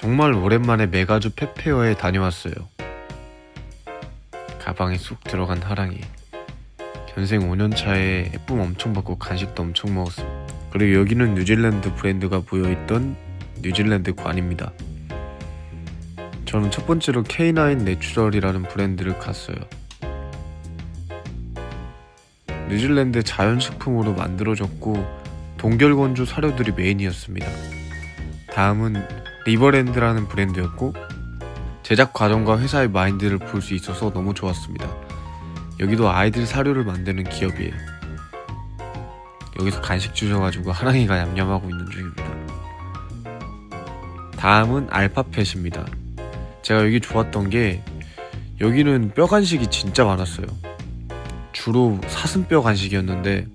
정말 오랜만에 메가주 페페어에 다녀왔어요. 가방에 쏙 들어간 하랑이. 견생 5년 차에 예쁨 엄청 받고 간식도 엄청 먹었습니다. 그리고 여기는 뉴질랜드 브랜드가 모여있던 뉴질랜드 관입니다. 저는 첫 번째로 K9 내추럴이라는 브랜드를 갔어요. 뉴질랜드 자연식품으로 만들어졌고 동결건조 사료들이 메인이었습니다. 다음은 리버랜드라는 브랜드였고 제작 과정과 회사의 마인드를 볼 수 있어서 너무 좋았습니다. 여기도 아이들 사료를 만드는 기업이에요. 여기서 간식 주셔가지고 하랑이가 얌얌하고 있는 중입니다. 다음은 알파펫입니다. 제가 여기 좋았던 게 여기는 뼈 간식이 진짜 많았어요. 주로 사슴뼈 간식이었는데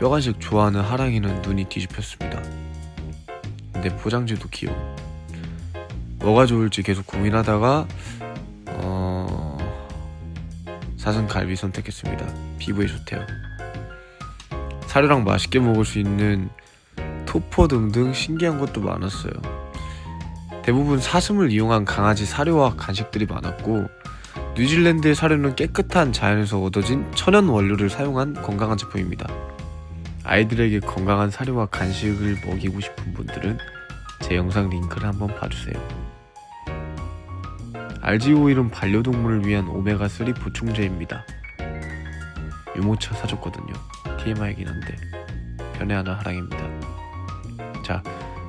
뼈 간식 좋아하는 하랑이는 눈이 뒤집혔습니다. 근데 포장지도 귀여워. 뭐가 좋을지 계속 고민하다가 어... 사슴 갈비 선택했습니다. 피부에 좋대요. 사료랑 맛있게 먹을 수 있는 토퍼 등등 신기한 것도 많았어요. 대부분 사슴을 이용한 강아지 사료와 간식들이 많았고 뉴질랜드의 사료는 깨끗한 자연에서 얻어진 천연 원료를 사용한 건강한 제품입니다. 아이들에게 건강한 사료와 간식을 먹이고 싶은 분들은 제 영상 링크를 한번 봐주세요. RG 오일은 반려동물을 위한 오메가3 보충제입니다. 유모차 사줬거든요. TMI이긴 한데 편애하는 하랑입니다. 자,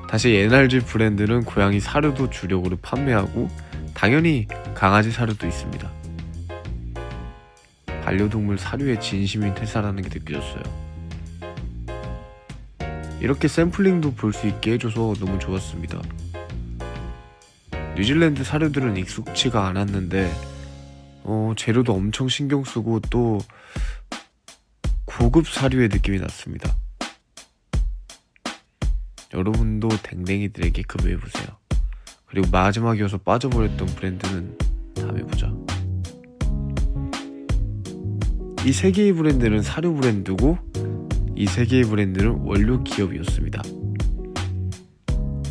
다시 NRG 브랜드는 고양이 사료도 주력으로 판매하고 당연히 강아지 사료도 있습니다. 반려동물 사료에 진심인 퇴사라는 게 느껴졌어요. 이렇게 샘플링도 볼 수 있게 해줘서 너무 좋았습니다. 뉴질랜드 사료들은 익숙치가 않았는데 어, 재료도 엄청 신경 쓰고 또 고급 사료의 느낌이 났습니다. 여러분도 댕댕이들에게 급여해보세요. 그리고 마지막이어서 빠져버렸던 브랜드는 다음에 보자. 이 세 개의 브랜드는 사료 브랜드고 이 세 개의 브랜드는 원료 기업이었습니다.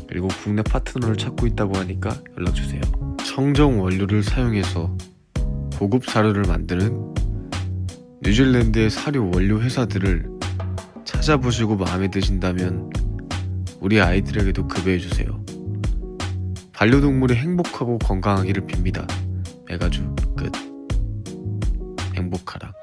그리고 국내 파트너를 찾고 있다고 하니까 연락 주세요. 청정 원료를 사용해서 고급 사료를 만드는 뉴질랜드의 사료 원료 회사들을 찾아보시고 마음에 드신다면 우리 아이들에게도 급여해 주세요. 반려동물이 행복하고 건강하기를 빕니다. 메가주 끝. 행복하라.